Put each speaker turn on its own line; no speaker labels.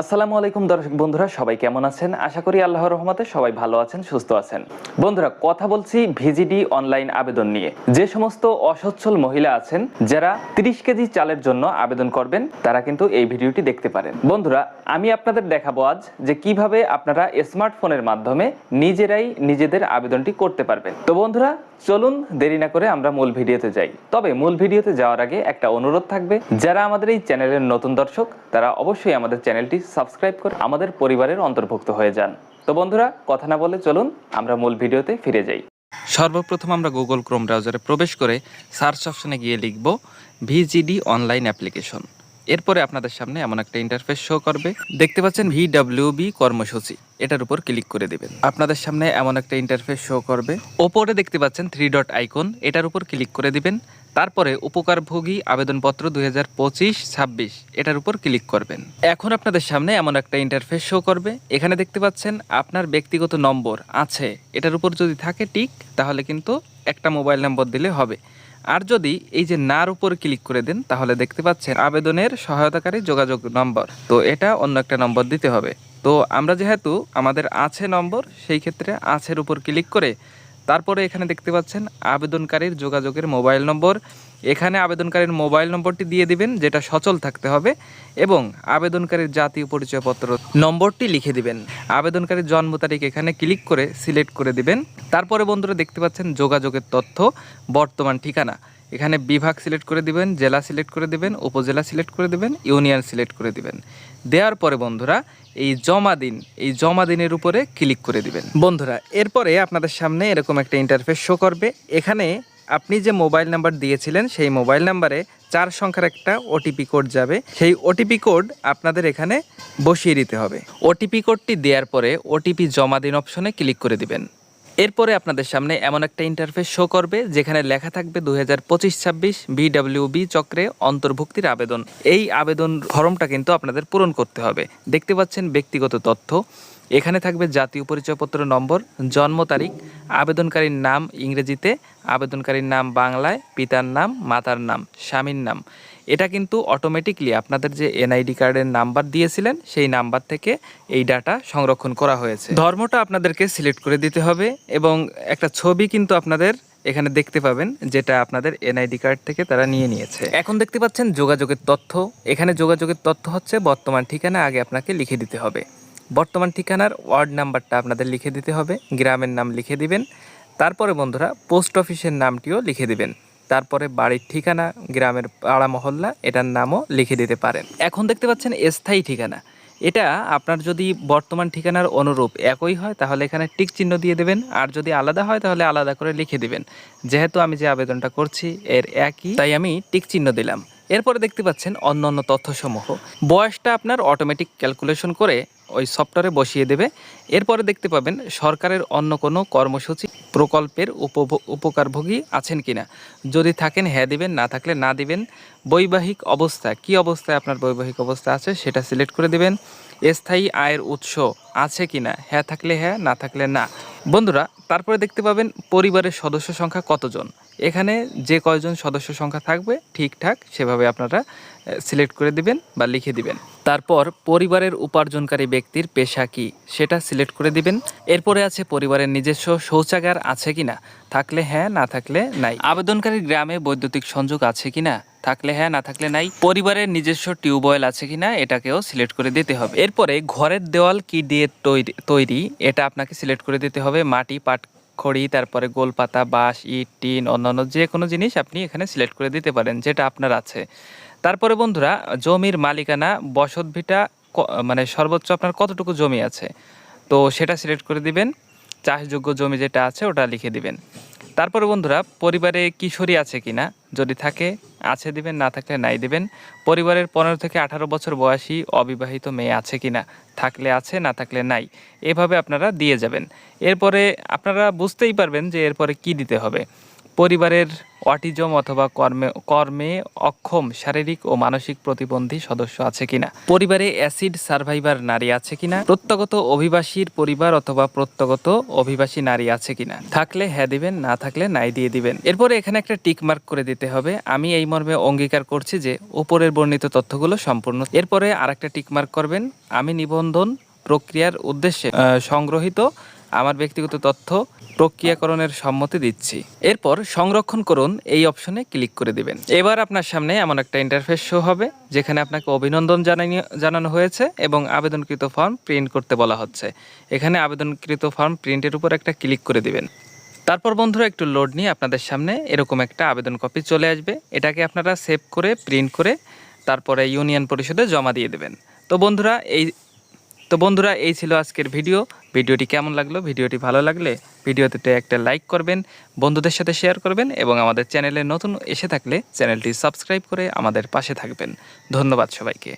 আসসালামু আলাইকুম দর্শক বন্ধুরা, সবাই কেমন আছেন? আশা করি আল্লাহর রহমতে সবাই ভালো আছেন, সুস্থ আছেন। বন্ধুরা, কথা বলছি ভিজিডি অনলাইন আবেদন নিয়ে। যে সমস্ত অসচ্ছল মহিলা আছেন, যারা 30 কেজি চালের জন্য আবেদন করবেন, তারা কিন্তু এই ভিডিওটি দেখতে পারেন। বন্ধুরা, আমি আপনাদের দেখাবো আজ যে কীভাবে আপনারা স্মার্টফোনের মাধ্যমে নিজেরাই নিজেদের আবেদনটি করতে পারবেন। তো বন্ধুরা, চলুন দেরি না করে আমরা মূল ভিডিওতে যাই। তবে মূল ভিডিওতে যাওয়ার আগে একটা অনুরোধ থাকবে, যারা আমাদের এই চ্যানেলের নতুন দর্শক, তারা অবশ্যই আমাদের চ্যানেলটি সাবস্ক্রাইব করে আমাদের পরিবারের অন্তর্ভুক্ত হয়ে যান। তো বন্ধুরা, কথা না বলে চলুন, আমরা মূল ভিডিওতে ফিরে যাই। সর্বপ্রথম আমরা গুগল ক্রোম ব্রাউজারে প্রবেশ করে সার্চ অপশনে গিয়ে লিখব ভিজিডি অনলাইন অ্যাপ্লিকেশন এরপরে আপনাদের সামনে এমন একটা ইন্টারফেস শো করবে। দেখতে পাচ্ছেন ভিডব্লিউবি কর্মসূচি। এটার উপর ক্লিক করে দেবেন। আপনাদের সামনে এমন একটা ইন্টারফেস শো করবে। ওপরে দেখতে পাচ্ছেন থ্রি ডট আইকন এটার উপর ক্লিক করে দিবেন। তারপরে উপকারভোগী আবেদনপত্র দুই হাজার পঁচিশ ছাব্বিশ। এটার উপর ক্লিক করবেন। এখন আপনাদের সামনে এমন একটা ইন্টারফেস শো করবে। এখানে দেখতে পাচ্ছেন আপনার ব্যক্তিগত নম্বর আছে। এটার উপর যদি থাকে টিক, তাহলে কিন্তু একটা মোবাইল নম্বর দিলে হবে। আর যদি এই যে নার উপর ক্লিক করে দেন, তাহলে দেখতে পাচ্ছেন আবেদনের সহায়তাকারী যোগাযোগ নম্বর। তো এটা অন্য একটা নম্বর দিতে হবে। তো আমরা যেহেতু আমাদের আছে নম্বর, সেই ক্ষেত্রে আছের উপর ক্লিক করে তারপরে এখানে দেখতে পাচ্ছেন আবেদনকারীর যোগাযোগের মোবাইল নম্বর। এখানে আবেদনকারীর মোবাইল নম্বরটি দিয়ে দিবেন, যেটা সচল থাকতে হবে, এবং আবেদনকারীর জাতীয় পরিচয়পত্র নম্বরটি লিখে দিবেন। আবেদনকারীর জন্ম তারিখ এখানে ক্লিক করে সিলেক্ট করে দিবেন। তারপরে বন্ধুরা দেখতে পাচ্ছেন যোগাযোগের তথ্য, বর্তমান ঠিকানা। এখানে বিভাগ সিলেক্ট করে দিবেন, জেলা সিলেক্ট করে দিবেন, উপজেলা সিলেক্ট করে দিবেন, ইউনিয়ন সিলেক্ট করে দিবেন। দেওয়ার পরে বন্ধুরা, এই জমা দিন, এই জমা দিনের উপরে ক্লিক করে দিবেন। বন্ধুরা, এরপরে আপনাদের সামনে এরকম একটা ইন্টারফেস শো করবে। এখানে আপনি যে মোবাইল নাম্বার দিয়েছিলেন, সেই মোবাইল নাম্বারে চার সংখ্যার একটা ওটিপি কোড যাবে। সেই ওটিপি কোড আপনাদের এখানে বসিয়ে দিতে হবে। ওটিপি কোডটি দেওয়ার পরে ওটিপি জমা দিন অপশনে ক্লিক করে দিবেন। এরপরে আপনাদের সামনে এমন একটা ইন্টারফেস শো করবে, যেখানে লেখা থাকবে দুই হাজার পঁচিশ ছাব্বিশ বিডাব্লিউবি চক্রে অন্তর্ভুক্তির আবেদন। এই আবেদন ফর্মটা কিন্তু আপনাদের পূরণ করতে হবে। দেখতে পাচ্ছেন ব্যক্তিগত তথ্য। এখানে থাকবে জাতীয় পরিচয়পত্র নম্বর, জন্ম তারিখ আবেদনকারীর নাম ইংরেজিতে, আবেদনকারীর নাম বাংলায়, পিতার নাম, মাতার নাম, স্বামীর নাম। এটা কিন্তু অটোমেটিকলি আপনাদের যে এনআইডি কার্ডের নাম্বার দিয়েছিলেন, সেই নাম্বার থেকে এই ডাটা সংরক্ষণ করা হয়েছে। ধর্মটা আপনাদেরকে সিলেক্ট করে দিতে হবে এবং একটা ছবি কিন্তু আপনাদের এখানে দেখতে পাবেন, যেটা আপনাদের এনআইডি কার্ড থেকে তারা নিয়ে নিয়েছে। এখন দেখতে পাচ্ছেন যোগাযোগের তথ্য। এখানে যোগাযোগের তথ্য হচ্ছে বর্তমান ঠিকানা, আগে আপনাকে লিখে দিতে হবে। বর্তমান ঠিকানার ওয়ার্ড নাম্বারটা আপনাদের লিখে দিতে হবে, গ্রামের নাম লিখে দিবেন। তারপরে বন্ধুরা, পোস্ট অফিসের নামটিও লিখে দিবেন। তারপরে বাড়ির ঠিকানা, গ্রামের পাড়া মহল্লা, এটার নামও লিখে দিতে পারেন। এখন দেখতে পাচ্ছেন স্থায়ী ঠিকানা। এটা আপনার যদি বর্তমান ঠিকানার অনুরূপ একই হয়, তাহলে এখানে টিক চিহ্ন দিয়ে দেবেন। আর যদি আলাদা হয়, তাহলে আলাদা করে লিখে দিবেন। যেহেতু আমি যে আবেদনটা করছি, এর একই, তাই আমি টিক চিহ্ন দিলাম। এরপরে দেখতে পাচ্ছেন অন্য অন্য তথ্যসমূহ। বয়সটা আপনার অটোমেটিক ক্যালকুলেশন করে ওই সফটওয়্যারে বসিয়ে দেবে। এরপরে দেখতে পাবেন সরকারের অন্য কোনো কর্মসূচি প্রকল্পের উপকারভোগী আছেন কিনা। যদি থাকেন হ্যাঁ দিবেন, না থাকলে না দিবেন। বৈবাহিক অবস্থা, কি অবস্থায় আপনার বৈবাহিক অবস্থা আছে সেটা সিলেক্ট করে দিবেন। স্থায়ী আয়ের উৎস আছে কিনা হ্যাঁ থাকলে হ্যাঁ না থাকলে না। বন্ধুরা, তারপরে দেখতে পাবেন পরিবারের সদস্য সংখ্যা কতজন? এখানে যে কয়জন সদস্য সংখ্যা থাকবে ঠিকঠাক সেভাবে আপনারা সিলেক্ট করে দিবেন বা লিখে দিবেন। তারপর পরিবারের উপার্জনকারী ব্যক্তির পেশা কি? সেটা সিলেক্ট করে দিবেন। এরপরে আছে পরিবারের নিজস্ব শৌচাগার আছে কিনা থাকলে হ্যাঁ না থাকলে নাই। আবেদনকারী গ্রামে বৈদ্যুতিক সংযোগ আছে কিনা থাকলে হ্যাঁ না থাকলে নাই। পরিবারের নিজস্ব টিউবওয়েল আছে কিনা এটাকেও সিলেক্ট করে দিতে হবে। এরপরে ঘরের দেওয়াল কি দিয়ে তৈরি এটা আপনাকে সিলেক্ট করে দিতে হবে। মাটি, পাট, খড়ি, তারপরে গোলপাতা বাঁশ, ইট, টিন, অন্যান্য যে কোনো জিনিস আপনি এখানে সিলেক্ট করে দিতে পারেন, যেটা আপনার আছে। তারপরে বন্ধুরা, জমির মালিকানা, বসত ভিটা মানে সর্বোচ্চ আপনার কতটুকু জমি আছে? তো সেটা সিলেক্ট করে দিবেন। চাষযোগ্য জমি যেটা আছে, ওটা লিখে দিবেন। তারপরে বন্ধুরা, পরিবারে কিশোরী আছে কি না যদি থাকে, আছে দিবেন, না থাকলে নাই দিবেন। পরিবারের পনেরো থেকে আঠারো বছর বয়সী অবিবাহিত মেয়ে আছে কি না থাকলে আছে, না থাকলে নাই। এভাবে আপনারা দিয়ে যাবেন। এরপরে আপনারা বুঝতেই পারবেন যে এরপরে কি দিতে হবে। পরিবারের অটিজম অথবা কর্মে কর্মে অক্ষম শারীরিক ও মানসিক প্রতিবন্ধী সদস্য আছে কিনা? পরিবারে অ্যাসিড সার্ভাইভার নারী আছে কিনা? প্রত্যগত অভিবাসীর পরিবার অথবা প্রত্যগত অভিবাসী নারী আছে কিনা? থাকলে হ্যাঁ দিবেন, না থাকলে নাই দিয়ে দিবেন। এরপরে এখানে একটা টিক মার্ক করে দিতে হবে। আমি এই মর্মে অঙ্গীকার করছি যে উপরের বর্ণিত তথ্যগুলো সম্পূর্ণ। এরপরে আরেকটা টিক মার্ক করবেন। আমি নিবন্ধন প্রক্রিয়ার উদ্দেশ্যে সংগ্রহিত আমার ব্যক্তিগত তথ্য প্রক্রিয়াকরণের সম্মতি দিচ্ছি। এরপর সংরক্ষণ করুন এই অপশনে ক্লিক করে দিবেন। এবার আপনার সামনে এমন একটা ইন্টারফেস শো হবে, যেখানে আপনাকে অভিনন্দন জানানি হয়েছে এবং আবেদনকৃত ফর্ম প্রিন্ট করতে বলা হচ্ছে। এখানে আবেদনকৃত ফর্ম প্রিন্টের উপর একটা ক্লিক করে দিবেন। তারপর বন্ধুরা, একটু লোড নিয়ে আপনাদের সামনে এরকম একটা আবেদন কপি চলে আসবে। এটাকে আপনারা সেভ করে প্রিন্ট করে, তারপরে ইউনিয়ন পরিষদে জমা দিয়ে দেবেন। তো বন্ধুরা, এই তো বন্ধুরা, এই ছিল আজকের ভিডিও। ভিডিওটি কেমন লাগল? ভিডিওটি ভালো লাগলে ভিডিওতে একটা লাইক করবেন, বন্ধুদের সাথে শেয়ার করবেন এবং আমাদের চ্যানেলে নতুন এসে থাকলে চ্যানেলটি সাবস্ক্রাইব করে আমাদের পাশে থাকবেন। ধন্যবাদ সবাইকে।